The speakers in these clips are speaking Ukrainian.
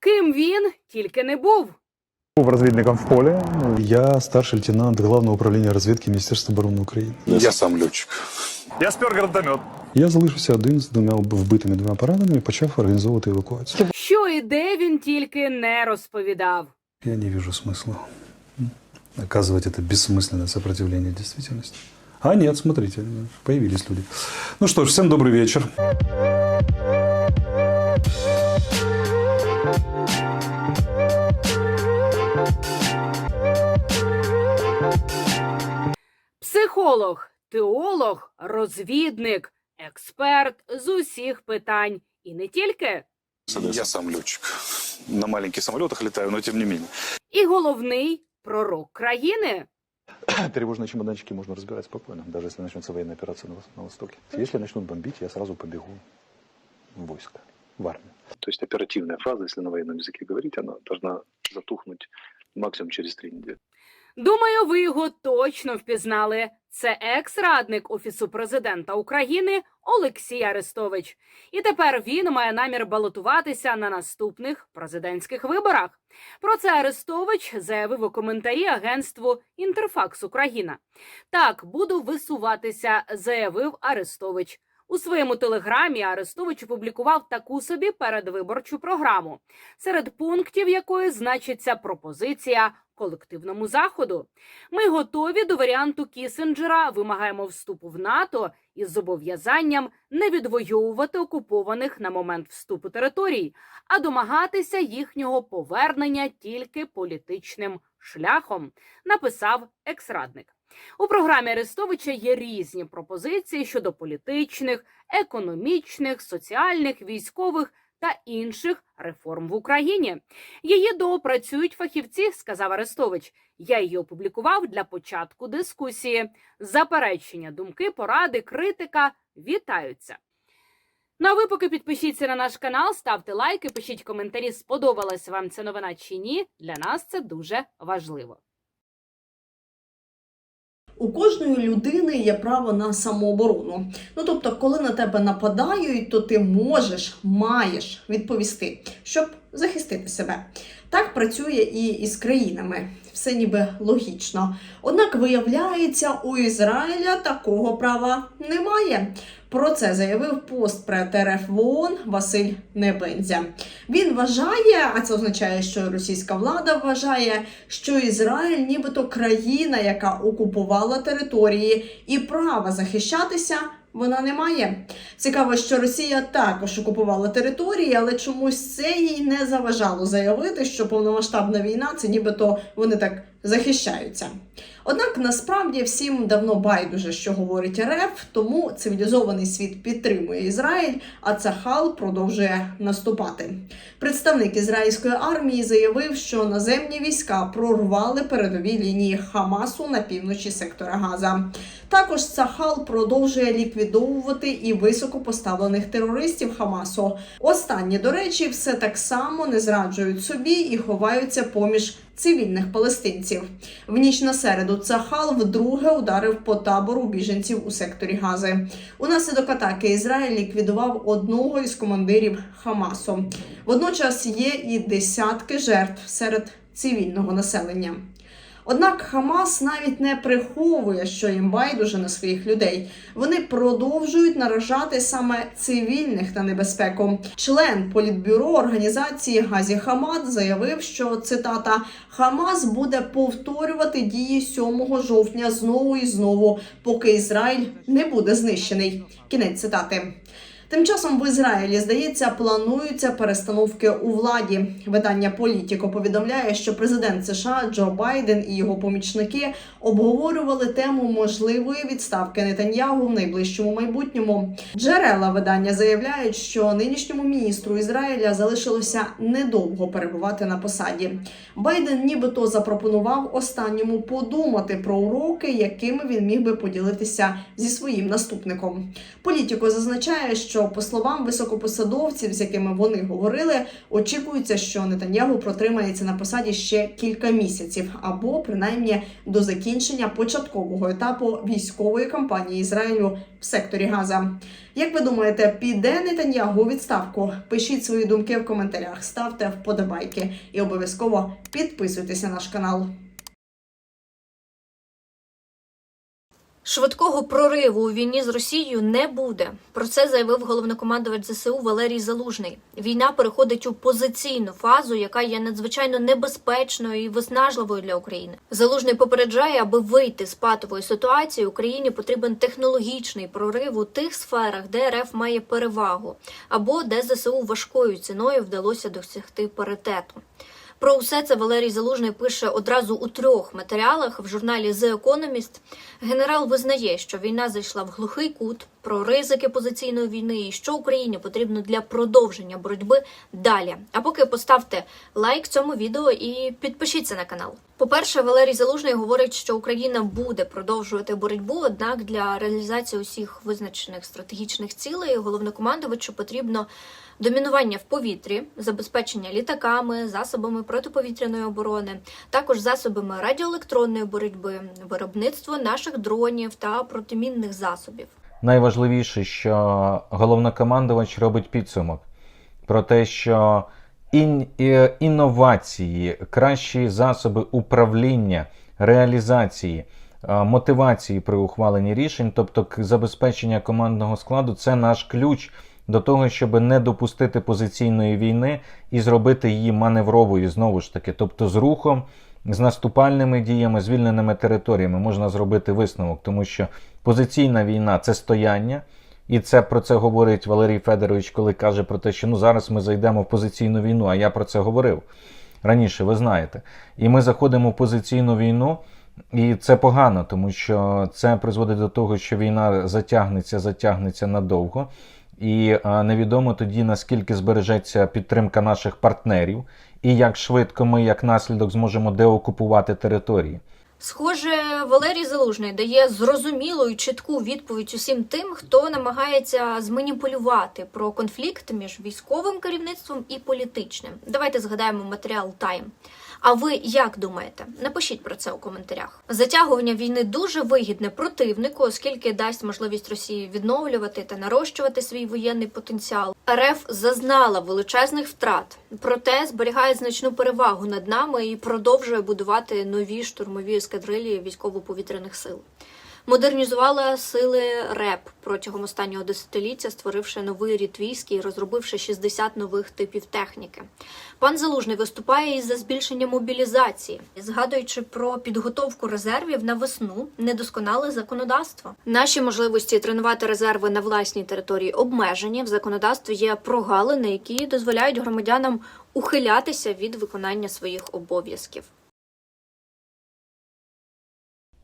Ким він тільки не був. Був розвідником в полі. Я старший лейтенант Главного управління розвідки Міністерства оборони України. Я сам льотчик. Я спер гранатомет. Я залишився один з двома вбитими двома пораненими і почав організовувати евакуацію. Що і де він тільки не розповідав. Я не вижу смысла оказывать это бессмысленное сопротивление действительности. А нет, смотрите, появились люди. Ну что ж, всем добрый вечер. Психолог, теолог, розвідник, експерт з усіх питань. І не тільки. Я сам летчик. На маленьких самолетах летаю, но тем не менее. І головний пророк країни. Тревожные чемоданчики можно разбирать спокойно, даже если начнется военная операция на, на Востоке. Если начнут бомбить, я сразу побегу в войско, в армию. То есть оперативная фаза, если на военном языке говорить, она должна затухнуть максимум через три недели. Думаю, ви його точно впізнали. Це екс-радник Офісу президента України Олексій Арестович. І тепер він має намір балотуватися на наступних президентських виборах. Про це Арестович заявив у коментарі агентству Інтерфакс Україна. Так, буду висуватися, заявив Арестович. У своєму телеграмі Арестович опублікував таку собі передвиборчу програму, серед пунктів якої значиться пропозиція колективному заходу. Ми готові до варіанту Кісінджера, вимагаємо вступу в НАТО із зобов'язанням не відвоювати окупованих на момент вступу територій, а домагатися їхнього повернення тільки політичним шляхом, написав екс-радник. У програмі Арестовича є різні пропозиції щодо політичних, економічних, соціальних, військових та інших реформ в Україні. Її доопрацюють фахівці, сказав Арестович. Я її опублікував для початку дискусії. Заперечення, думки, поради, критика вітаються. Ну а ви поки підпишіться на наш канал, ставте лайки, пишіть коментарі, сподобалась вам ця новина чи ні. Для нас це дуже важливо. У кожної людини є право на самооборону. Ну тобто, коли на тебе нападають, то ти можеш, маєш відповісти, щоб захистити себе. Так працює і із країнами. Все ніби логічно. Однак виявляється, у Ізраїля такого права немає. Про це заявив пост ТРФ в ООН Василь Небензя. Він вважає, а це означає, що російська влада вважає, що Ізраїль, нібито країна, яка окупувала території, і права захищатися вона не має. Цікаво, що Росія також окупувала території, але чомусь це їй не заважало заявити, що повномасштабна війна це нібито вони так захищаються. Однак насправді всім давно байдуже, що говорить РФ, тому цивілізований світ підтримує Ізраїль, а Цахал продовжує наступати. Представник ізраїльської армії заявив, що наземні війська прорвали передові лінії Хамасу на півночі сектора Газа. Також Цахал продовжує ліквідовувати і високопоставлених терористів Хамасу. Останні, до речі, все так само не зраджують собі і ховаються поміж цивільних палестинців. В ніч на середу Цахал вдруге ударив по табору біженців у секторі Гази. Унаслідок атаки Ізраїль ліквідував одного із командирів Хамасу. Водночас є і десятки жертв серед цивільного населення. Однак Хамас навіть не приховує, що їм байдуже на своїх людей. Вони продовжують наражати саме цивільних на небезпеку. Член політбюро організації Газі Хамад заявив, що цитата Хамас буде повторювати дії 7 жовтня знову і знову, поки Ізраїль не буде знищений. Кінець цитати. Тим часом в Ізраїлі, здається, плануються перестановки у владі. Видання Політіко повідомляє, що президент США Джо Байден і його помічники обговорювали тему можливої відставки Нетаньягу в найближчому майбутньому. Джерела видання заявляють, що нинішньому міністру Ізраїля залишилося недовго перебувати на посаді. Байден нібито запропонував останньому подумати про уроки, якими він міг би поділитися зі своїм наступником. Політіко зазначає, що що, по словам високопосадовців, з якими вони говорили, очікується, що Нетаньягу протримається на посаді ще кілька місяців, або принаймні до закінчення початкового етапу військової кампанії Ізраїлю в секторі Газа. Як ви думаєте, піде Нетаньягу відставку? Пишіть свої думки в коментарях, ставте вподобайки і обов'язково підписуйтесь на наш канал. Швидкого прориву у війні з Росією не буде. Про це заявив головнокомандувач ЗСУ Валерій Залужний. Війна переходить у позиційну фазу, яка є надзвичайно небезпечною і виснажливою для України. Залужний попереджає, аби вийти з патової ситуації, Україні потрібен технологічний прорив у тих сферах, де РФ має перевагу, або де ЗСУ важкою ціною вдалося досягти паритету. Про усе це Валерій Залужний пише одразу у трьох матеріалах в журналі The Economist. Генерал визнає, що війна зайшла в глухий кут, про ризики позиційної війни і що Україні потрібно для продовження боротьби далі. А поки поставте лайк цьому відео і підпишіться на канал. По-перше, Валерій Залужний говорить, що Україна буде продовжувати боротьбу однак для реалізації усіх визначених стратегічних цілей головнокомандувачу потрібно домінування в повітрі, забезпечення літаками, засобами протиповітряної оборони, також засобами радіоелектронної боротьби, виробництво наших дронів та протимінних засобів. Найважливіше, що головнокомандувач робить підсумок про те, що ін, інновації, кращі засоби управління, реалізації, е, мотивації при ухваленні рішень, тобто забезпечення командного складу, це наш ключ до того, щоб не допустити позиційної війни і зробити її маневровою знову ж таки, тобто з рухом. З наступальними діями, звільненими територіями можна зробити висновок, тому що позиційна війна це стояння, і це про це говорить Валерій Федорович, коли каже про те, що ну зараз ми зайдемо в позиційну війну. А я про це говорив раніше, ви знаєте. І ми заходимо в позиційну війну, і це погано, тому що це призводить до того, що війна затягнеться, затягнеться надовго. І невідомо тоді наскільки збережеться підтримка наших партнерів, і як швидко ми, як наслідок, зможемо деокупувати території. Схоже, Валерій Залужний дає зрозумілу і чітку відповідь усім тим, хто намагається зманіпулювати про конфлікт між військовим керівництвом і політичним. Давайте згадаємо матеріал Тайм. А ви як думаєте? Напишіть про це у коментарях. Затягування війни дуже вигідне противнику, оскільки дасть можливість Росії відновлювати та нарощувати свій воєнний потенціал. РФ зазнала величезних втрат, проте зберігає значну перевагу над нами і продовжує будувати нові штурмові ескадрилі військово-повітряних сил. Модернізувала сили РЕП протягом останнього десятиліття, створивши новий рід військ і розробивши 60 нових типів техніки. Пан Залужний виступає із за збільшення мобілізації, згадуючи про підготовку резервів на весну, недосконале законодавство. Наші можливості тренувати резерви на власній території обмежені. В законодавстві є прогалини, які дозволяють громадянам ухилятися від виконання своїх обов'язків.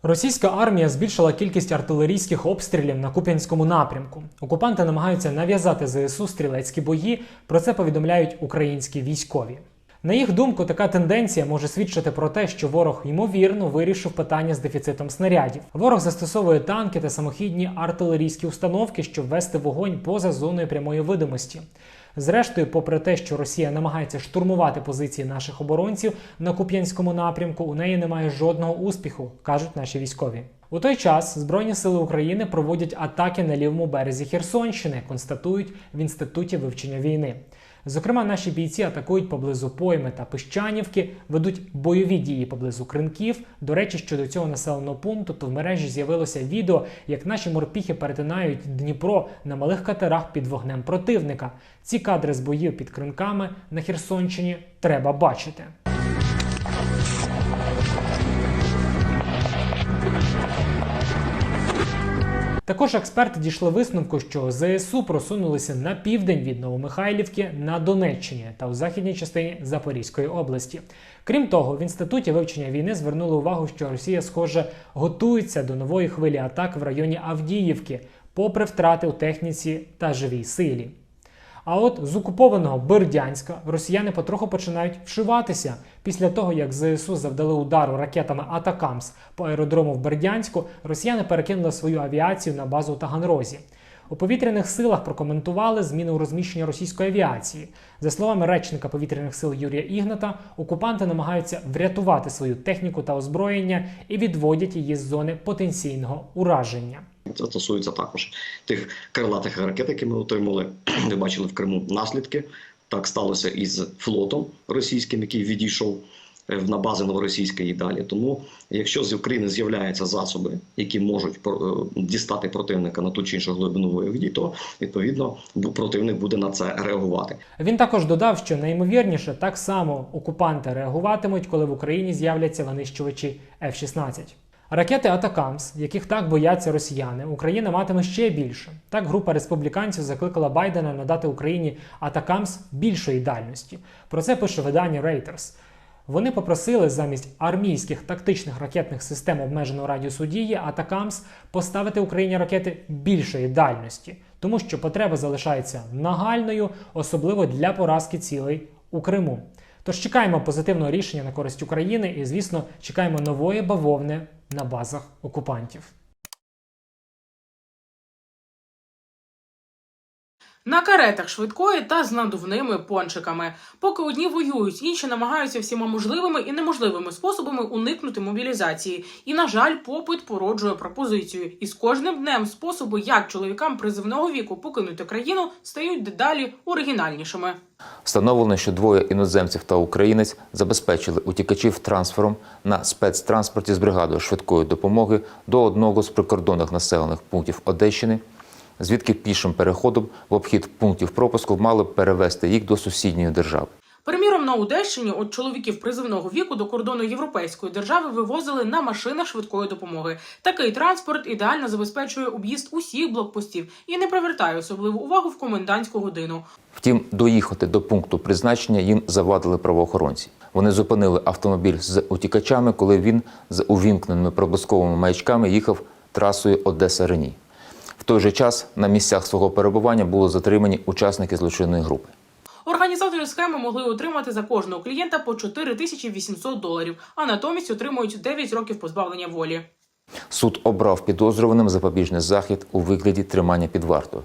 Російська армія збільшила кількість артилерійських обстрілів на Куп'янському напрямку. Окупанти намагаються нав'язати ЗСУ стрілецькі бої. Про це повідомляють українські військові. На їх думку, така тенденція може свідчити про те, що ворог ймовірно вирішив питання з дефіцитом снарядів. Ворог застосовує танки та самохідні артилерійські установки, щоб вести вогонь поза зоною прямої видимості. Зрештою, попри те, що Росія намагається штурмувати позиції наших оборонців на Куп'янському напрямку, у неї немає жодного успіху, кажуть наші військові. У той час Збройні сили України проводять атаки на лівому березі Херсонщини, констатують в інституті вивчення війни. Зокрема, наші бійці атакують поблизу пойми та пищанівки, ведуть бойові дії поблизу кринків. До речі, щодо цього населеного пункту, то в мережі з'явилося відео, як наші морпіхи перетинають Дніпро на малих катерах під вогнем противника. Ці кадри з боїв під кринками на Херсонщині треба бачити. Також експерти дійшли висновку, що ЗСУ просунулися на південь від Новомихайлівки на Донеччині та у західній частині Запорізької області. Крім того, в інституті вивчення війни звернули увагу, що Росія, схоже, готується до нової хвилі атак в районі Авдіївки, попри втрати у техніці та живій силі. А от з окупованого Бердянська росіяни потроху починають вшиватися після того, як ЗСУ завдали удару ракетами Атакамс по аеродрому в Бердянську. Росіяни перекинули свою авіацію на базу в Таганрозі. У повітряних силах прокоментували зміни у розміщенні російської авіації. За словами речника повітряних сил Юрія Ігната, окупанти намагаються врятувати свою техніку та озброєння і відводять її з зони потенційного ураження. Це стосується також тих крилатих ракет, які ми отримали. Ви бачили в Криму наслідки. Так сталося із флотом російським, який відійшов е, на бази новоросійської і далі. Тому, якщо з України з'являються засоби, які можуть е, дістати противника на ту чи іншу глибину бойових то відповідно противник буде на це реагувати. Він також додав, що найімовірніше так само окупанти реагуватимуть, коли в Україні з'являться винищувачі F-16. Ракети Атакамс, яких так бояться росіяни, Україна матиме ще більше. Так група республіканців закликала Байдена надати Україні Атакамс більшої дальності. Про це пише видання Reuters. Вони попросили замість армійських тактичних ракетних систем обмеженого радіусу дії Атакамс поставити Україні ракети більшої дальності, тому що потреба залишається нагальною, особливо для поразки цілей у Криму. Тож чекаємо позитивного рішення на користь України і, звісно, чекаємо нової бавовни на базах окупантів. На каретах швидкої та з надувними пончиками. Поки одні воюють, інші намагаються всіма можливими і неможливими способами уникнути мобілізації. І, на жаль, попит породжує пропозицію. І з кожним днем способи, як чоловікам призивного віку покинути країну, стають дедалі оригінальнішими. Встановлено, що двоє іноземців та українець забезпечили утікачів трансфером на спецтранспорті з бригадою швидкої допомоги до одного з прикордонних населених пунктів Одещини, звідки пішим переходом в обхід пунктів пропуску мали б перевезти їх до сусідньої держави. Приміром, на Одещині от чоловіків призивного віку до кордону європейської держави вивозили на машинах швидкої допомоги. Такий транспорт ідеально забезпечує об'їзд усіх блокпостів і не привертає особливу увагу в комендантську годину. Втім, доїхати до пункту призначення їм завадили правоохоронці. Вони зупинили автомобіль з утікачами, коли він з увімкненими проблисковими маячками їхав трасою Одеса Рені. Той же час на місцях свого перебування були затримані учасники злочинної групи. Організатори схеми могли отримати за кожного клієнта по 4800 доларів, а натомість отримують 9 років позбавлення волі. Суд обрав підозрюваним запобіжний захід у вигляді тримання під вартою.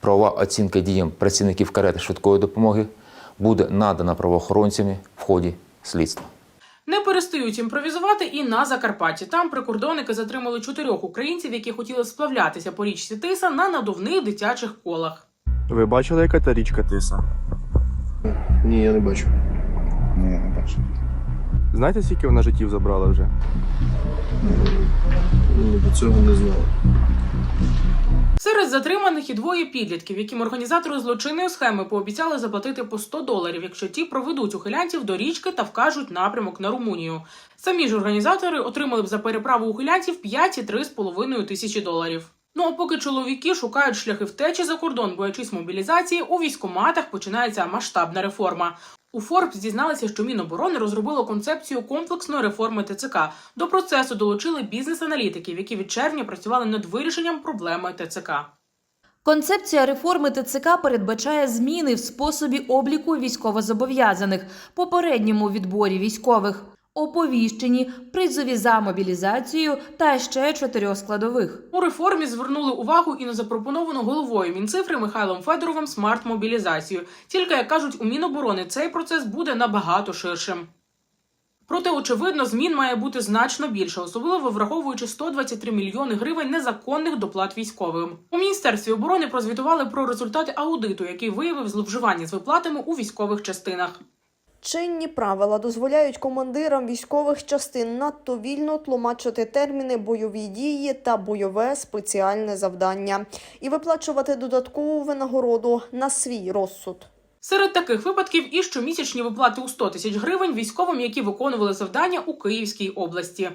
Правова оцінка діям працівників карети швидкої допомоги буде надана правоохоронцями в ході слідства. Не перестають імпровізувати і на Закарпатті. Там прикордонники затримали чотирьох українців, які хотіли сплавлятися по річці Тиса на надувних дитячих колах. Ви бачили, яка та річка Тиса? Ні, я не бачу. Ні, не бачу. Знаєте, скільки вона життів забрала вже? До цього не знаю. Серед затриманих і двоє підлітків, яким організатори злочинної схеми пообіцяли заплатити по 100 доларів, якщо ті проведуть ухилянтів до річки та вкажуть напрямок на Румунію. Самі ж організатори отримали б за переправу ухилянтів 5,3,5 тисячі доларів. Ну а поки чоловіки шукають шляхи втечі за кордон, боячись мобілізації, у військоматах починається масштабна реформа. У Форбс дізналися, що Міноборони розробило концепцію комплексної реформи ТЦК. До процесу долучили бізнес-аналітиків, які від червня працювали над вирішенням проблеми ТЦК. Концепція реформи ТЦК передбачає зміни в способі обліку військовозобов'язаних, попередньому відборі військових, оповіщенні, призові за мобілізацію та ще чотирьох складових. У реформі звернули увагу і на запропоновану головою Мінцифри Михайлом Федоровим смарт-мобілізацію. Тільки, як кажуть у Міноборони, цей процес буде набагато ширшим. Проте, очевидно, змін має бути значно більше, особливо враховуючи 123 мільйони гривень незаконних доплат військовим. У міністерстві оборони прозвітували про результати аудиту, який виявив зловживання з виплатами у військових частинах. Чинні правила дозволяють командирам військових частин надто вільно тлумачити терміни бойові дії та бойове спеціальне завдання і виплачувати додаткову винагороду на свій розсуд. Серед таких випадків і щомісячні виплати у 100 тисяч гривень військовим, які виконували завдання у Київській області.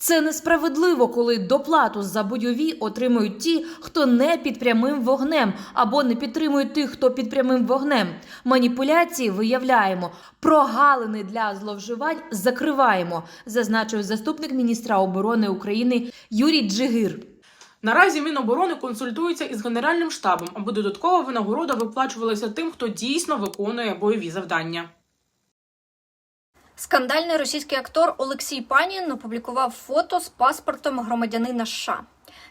Це несправедливо, коли доплату за бойові отримують ті, хто не під прямим вогнем, або не підтримують тих, хто під прямим вогнем. Маніпуляції виявляємо, прогалини для зловживань закриваємо, зазначив заступник міністра оборони України Юрій Джигир. Наразі Міноборони консультується із Генеральним штабом, аби додаткова винагорода виплачувалася тим, хто дійсно виконує бойові завдання. Скандальний російський актор Олексій Панін опублікував фото з паспортом громадянина США.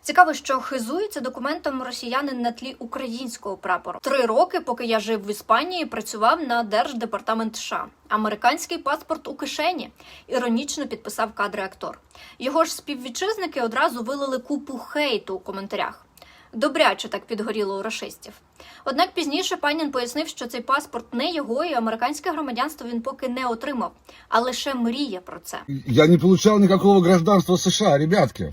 Цікаво, що хизується документом росіянин на тлі українського прапору. Три роки, поки я жив в Іспанії, працював на Держдепартамент США. Американський паспорт у кишені. Іронічно підписав кадри актор. Його ж співвітчизники одразу вилили купу хейту у коментарях. Добряче так підгоріло у рашистів. Однак пізніше панін пояснив, що цей паспорт не його, і американське громадянство він поки не отримав, а лише мріє про це. Я не получал никакого гражданства США, ребятки.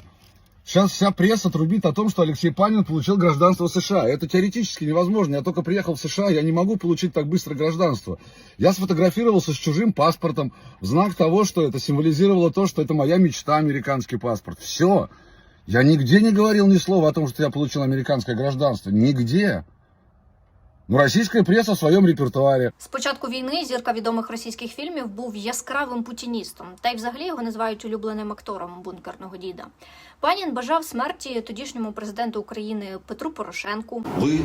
Сейчас вся пресса трубит о том, что Алексей Панин получил гражданство США. Это теоретически невозможно. Я только приехал в США, я не могу получить так быстро гражданство. Я сфотографировался с чужим паспортом в знак того, что это символизировало то, что это моя мечта, американский паспорт. Все. Я нигде не говорил ни слова о том, что я получил американское гражданство. Нигде. Но российская пресса в своем репертуаре. З початку війни зірка відомих російських фільмів був яскравим путіністом, та й взагалі його називають улюбленим актором бункерного діда. Панін бажав смерті тодішньому президенту України Петру Порошенку. Вы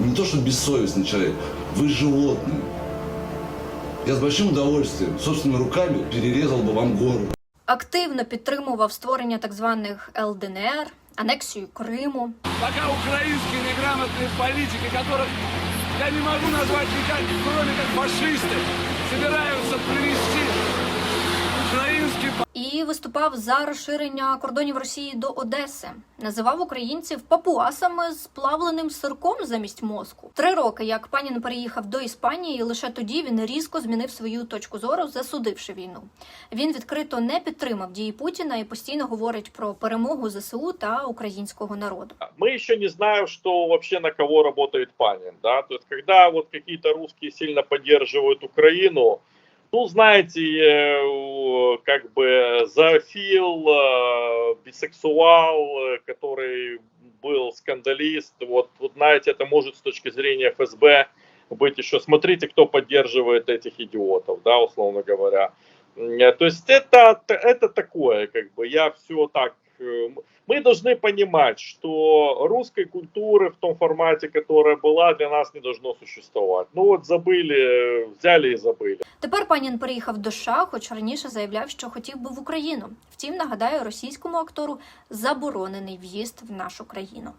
не то что бессовестный человек, вы животное. Я с большим удовольствием собственными руками перерезал бы вам горло. Активно підтримував створення так званих ЛДНР, анексію Криму. Пока украинские неграмотные политики, которых я не могу назвать никак, кроме как фашисты, собираются привести украинский і виступав за розширення кордонів Росії до Одеси. Називав українців папуасами з плавленим сирком замість мозку. Три роки, як панін переїхав до Іспанії, і лише тоді він різко змінив свою точку зору, засудивши війну. Він відкрито не підтримав дії Путіна і постійно говорить про перемогу ЗСУ та українського народу. мы еще не знаем, что вообще на кого работает Панин, да, то есть когда вот какие-то сильно поддерживают Украину, ну, знаете, э, как бы зоофил, э, бисексуал, э, который был скандалист, вот, вот знаете, это может с точки зрения ФСБ быть еще, смотрите, кто поддерживает этих идиотов, да, условно говоря. То есть это, это такое, как бы, я все так мы должны понимать, что русской культуры в том формате, которая была, для нас не должно существовать. Ну вот забыли, взяли и забыли. Тепер панін переїхав до США, хоч раніше заявляв, що хотів би в Україну. Втім, нагадаю, російському актору заборонений в'їзд в нашу країну.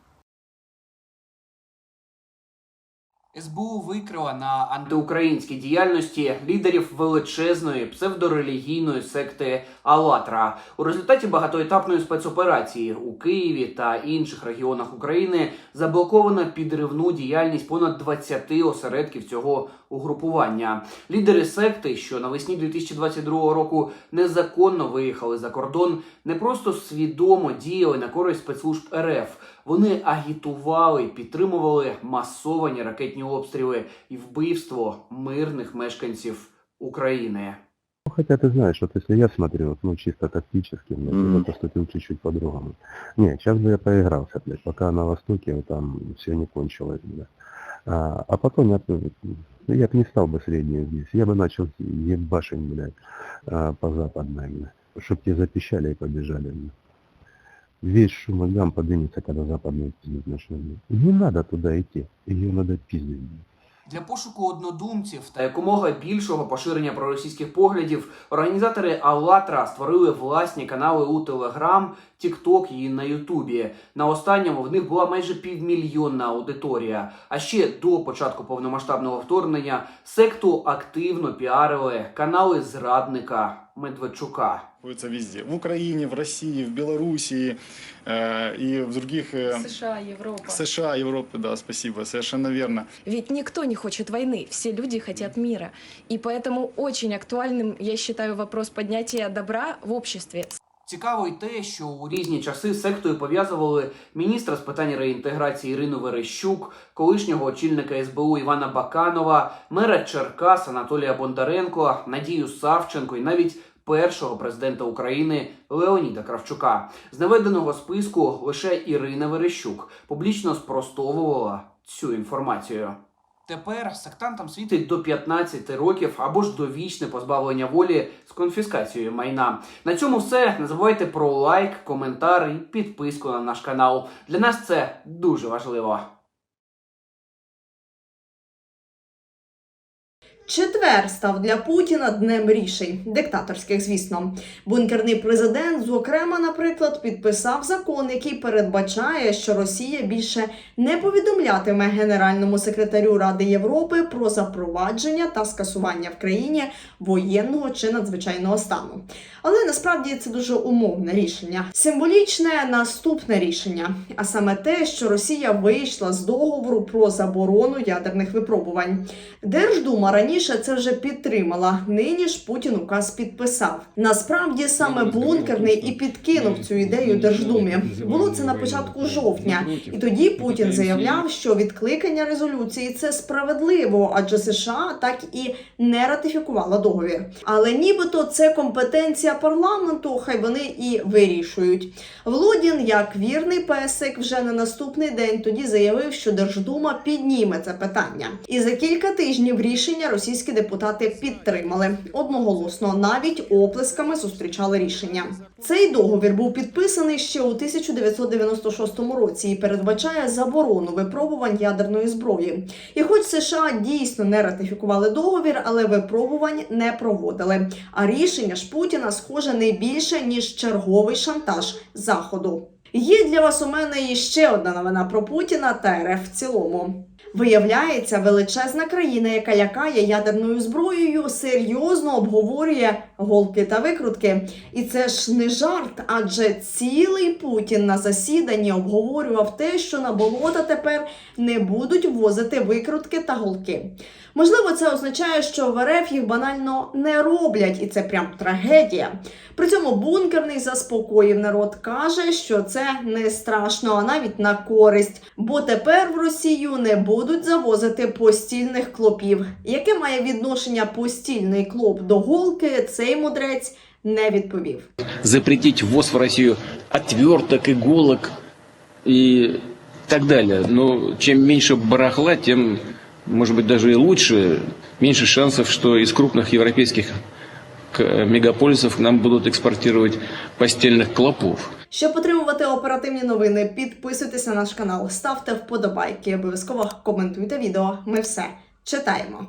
СБУ викрила на антиукраїнській діяльності лідерів величезної псевдорелігійної секти Алатра. У результаті багатоетапної спецоперації у Києві та інших регіонах України заблоковано підривну діяльність понад 20 осередків цього угрупування. Лідери секти, що навесні 2022 року незаконно виїхали за кордон, не просто свідомо діяли на користь спецслужб РФ. Вони агітували, підтримували масовані ракетні обстріли і вбивство мирних мешканців України. Ну, Хотя ты знаешь, вот если я смотрю, ну чисто тактически, блядь, я бы поступил чуть-чуть по-другому. Не, сейчас бы я поигрался, блядь, пока на Востоке вот там все не кончилось, блядь. А, а потом я, бы, ну, я бы не стал бы среднюю здесь, я бы начал ебашить, блядь, а, по западной, блядь, чтоб те запищали и побежали, блядь. Весь шум и гам поднимется, когда западные начнут. Не надо туда идти, ее надо пиздить. Для пошуку однодумців Та якомога більшого поширення проросійських поглядів організатори Аллатра створили власні канали у Телеграм, Тікток і на Ютубі. На останньому в них була майже півмільйонна аудиторія. А ще до початку повномасштабного вторгнення секту активно піарили канали зрадника Медведчука. находится везде. В Украине, в России, в Белоруссии э, и в других... э, США, Европа. США, Европы, да, спасибо, совершенно верно. Ведь никто не хочет войны, все люди хотят мира. И поэтому очень актуальным, я считаю, вопрос поднятия добра в обществе. цікаво й те, що у різні часи сектою пов'язували міністра з питань реінтеграції Ірину Верещук, колишнього очільника СБУ Івана Баканова, мера Черкас Анатолія Бондаренко, Надію Савченко і навіть першого президента України Леоніда Кравчука. З наведеного списку лише Ірина Верещук публічно спростовувала цю інформацію. Тепер сектантам світить до 15 років або ж довічне позбавлення волі з конфіскацією майна. На цьому все. Не забувайте про лайк, коментар і підписку на наш канал. Для нас це дуже важливо. Четвер став для Путіна днем рішень, диктаторських, звісно. Бункерний президент, зокрема, наприклад, підписав закон, який передбачає, що Росія більше не повідомлятиме генеральному секретарю Ради Європи про запровадження та скасування в країні воєнного чи надзвичайного стану. Але насправді це дуже умовне рішення. Символічне наступне рішення, а саме те, що Росія вийшла з договору про заборону ядерних випробувань. Держдума раніше це вже підтримала. Нині ж Путін указ підписав. Насправді саме бункерний і підкинув цю ідею Держдумі. Було це на початку жовтня, і тоді Путін заявляв, що відкликання резолюції це справедливо, адже США так і не ратифікувала договір. Але нібито це компетенція парламенту, хай вони і вирішують. Володін, як вірний песик, вже на наступний день тоді заявив, що Держдума підніме це питання. І за кілька тижнів рішення російські депутати підтримали одноголосно, навіть оплесками зустрічали рішення. Цей договір був підписаний ще у 1996 році і передбачає заборону випробувань ядерної зброї. І хоч США дійсно не ратифікували договір, але випробувань не проводили. А рішення ж Путіна схоже не більше ніж черговий шантаж заходу. Є для вас у мене і ще одна новина про Путіна та РФ в цілому. Виявляється, величезна країна, яка лякає ядерною зброєю, серйозно обговорює голки та викрутки. І це ж не жарт, адже цілий Путін на засіданні обговорював те, що на болота тепер не будуть ввозити викрутки та голки. Можливо, це означає, що в РФ їх банально не роблять, і це прям трагедія. При цьому бункерний заспокоїв народ каже, що це не страшно, а навіть на користь, бо тепер в Росію не будуть завозити постільних клопів. Яке має відношення постільний клоп до голки, цей мудрець не відповів. запретить ввоз в Россию отверток, иголок и так далее. Но чем меньше барахла, тем, может быть, даже и лучше, меньше шансов, что из крупных европейских к- мегаполисов к нам будут экспортировать постельных клопов. Щоб отримувати оперативні новини, підписуйтесь на наш канал, ставте вподобайки, обов'язково коментуйте відео. Ми все читаємо.